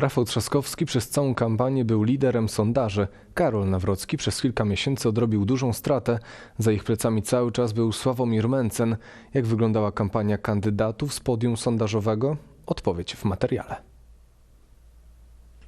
Rafał Trzaskowski przez całą kampanię był liderem sondaży. Karol Nawrocki przez kilka miesięcy odrobił dużą stratę. Za ich plecami cały czas był Sławomir Mencen. Jak wyglądała kampania kandydatów z podium sondażowego? Odpowiedź w materiale.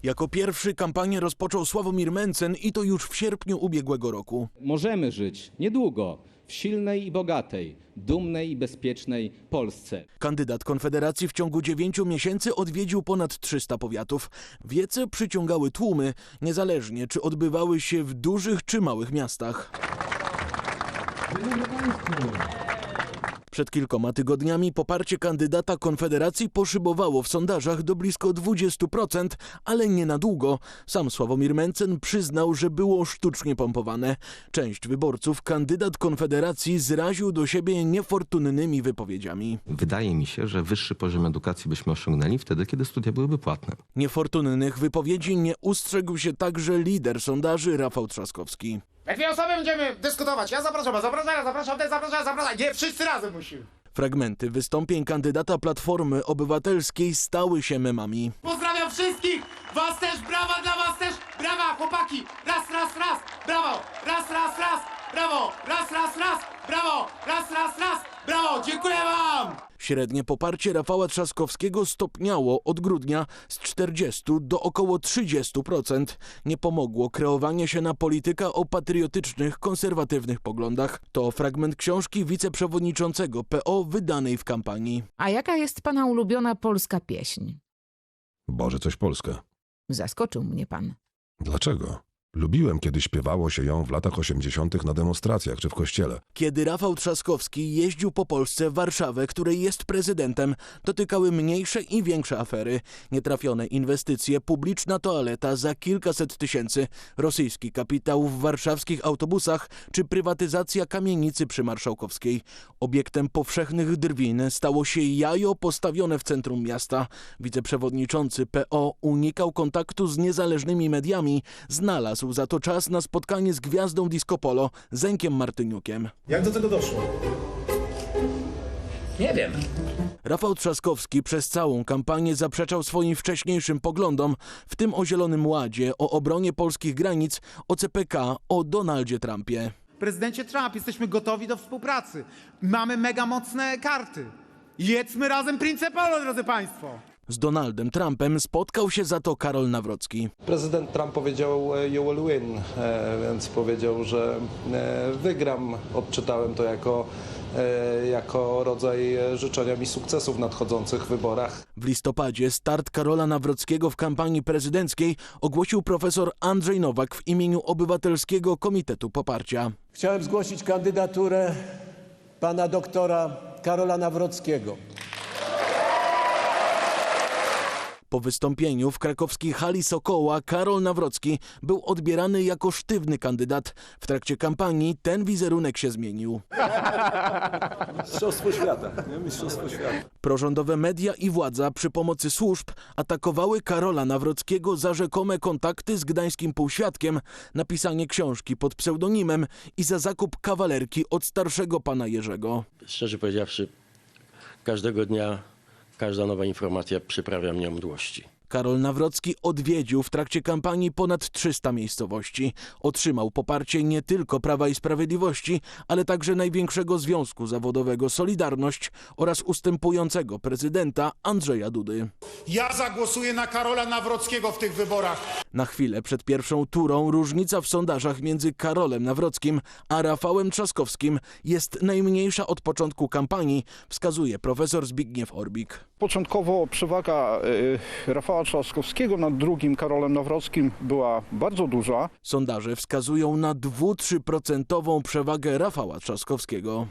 Jako pierwszy kampanię rozpoczął Sławomir Mencen i to już w sierpniu ubiegłego roku. Możemy żyć niedługo w silnej i bogatej, dumnej i bezpiecznej Polsce. Kandydat Konfederacji w ciągu 9 miesięcy odwiedził ponad 300 powiatów. Wiece przyciągały tłumy, niezależnie czy odbywały się w dużych czy małych miastach. Przed kilkoma tygodniami poparcie kandydata Konfederacji poszybowało w sondażach do blisko 20%, ale nie na długo. Sam Sławomir Mencen przyznał, że było sztucznie pompowane. Część wyborców kandydat Konfederacji zraził do siebie niefortunnymi wypowiedziami. Wydaje mi się, że wyższy poziom edukacji byśmy osiągnęli wtedy, kiedy studia byłyby płatne. Niefortunnych wypowiedzi nie ustrzegł się także lider sondaży Rafał Trzaskowski. We dwie osoby będziemy dyskutować. Ja zapraszam, zapraszam, zapraszam, ty zapraszam, zapraszam. Nie, wszyscy razem musimy. Fragmenty wystąpień kandydata Platformy Obywatelskiej stały się memami. Pozdrawiam wszystkich! Was też, brawa dla was też! Brawa, chłopaki! Raz, raz, raz! Brawo! Raz, raz, raz! Brawo! Raz, raz, raz! Brawo! Raz, raz, raz! Brawo! Dziękuję wam! Średnie poparcie Rafała Trzaskowskiego stopniało od grudnia z 40 do około 30%. Nie pomogło kreowanie się na polityka o patriotycznych, konserwatywnych poglądach. To fragment książki wiceprzewodniczącego PO wydanej w kampanii. A jaka jest pana ulubiona polska pieśń? Boże, coś Polskę. Zaskoczył mnie pan. Dlaczego? Lubiłem, kiedy śpiewało się ją w latach 80. na demonstracjach czy w kościele. Kiedy Rafał Trzaskowski jeździł po Polsce, Warszawę, której jest prezydentem, dotykały mniejsze i większe afery. Nietrafione inwestycje, publiczna toaleta za kilkaset tysięcy, rosyjski kapitał w warszawskich autobusach czy prywatyzacja kamienicy przy Marszałkowskiej. Obiektem powszechnych drwin stało się jajo postawione w centrum miasta. Wiceprzewodniczący PO unikał kontaktu z niezależnymi mediami, znalazł za to czas na spotkanie z gwiazdą disco polo Zenkiem Martyniukiem. Jak do tego doszło? Nie wiem. Rafał Trzaskowski przez całą kampanię zaprzeczał swoim wcześniejszym poglądom, w tym o Zielonym Ładzie, o obronie polskich granic, o CPK, o Donaldzie Trumpie. Prezydencie Trump, jesteśmy gotowi do współpracy. Mamy mega mocne karty. Jedzmy razem Princepolo, drodzy Państwo. Z Donaldem Trumpem spotkał się za to Karol Nawrocki. Prezydent Trump powiedział e, you will win, e, więc powiedział, że e, wygram. Odczytałem to jako, jako rodzaj życzenia mi sukcesu w nadchodzących wyborach. W listopadzie start Karola Nawrockiego w kampanii prezydenckiej ogłosił profesor Andrzej Nowak w imieniu Obywatelskiego Komitetu Poparcia. Chciałem zgłosić kandydaturę pana doktora Karola Nawrockiego. Po wystąpieniu w krakowskiej hali Sokoła Karol Nawrocki był odbierany jako sztywny kandydat. W trakcie kampanii ten wizerunek się zmienił. Mistrzostwo świata, nie? Mistrzostwo świata. Prorządowe media i władza przy pomocy służb atakowały Karola Nawrockiego za rzekome kontakty z gdańskim półświadkiem, napisanie książki pod pseudonimem i za zakup kawalerki od starszego pana Jerzego. Szczerze powiedziawszy, każdego dnia każda nowa informacja przyprawia mnie o mdłości. Karol Nawrocki odwiedził w trakcie kampanii ponad 300 miejscowości. Otrzymał poparcie nie tylko Prawa i Sprawiedliwości, ale także największego związku zawodowego Solidarność oraz ustępującego prezydenta Andrzeja Dudy. Ja zagłosuję na Karola Nawrockiego w tych wyborach. Na chwilę przed pierwszą turą różnica w sondażach między Karolem Nawrockim a Rafałem Trzaskowskim jest najmniejsza od początku kampanii, wskazuje profesor Zbigniew Orbik. Początkowo przewaga y, Rafała Trzaskowskiego nad drugim Karolem Nawrockim była bardzo duża. Sondaże wskazują na 2-3% przewagę Rafała Trzaskowskiego.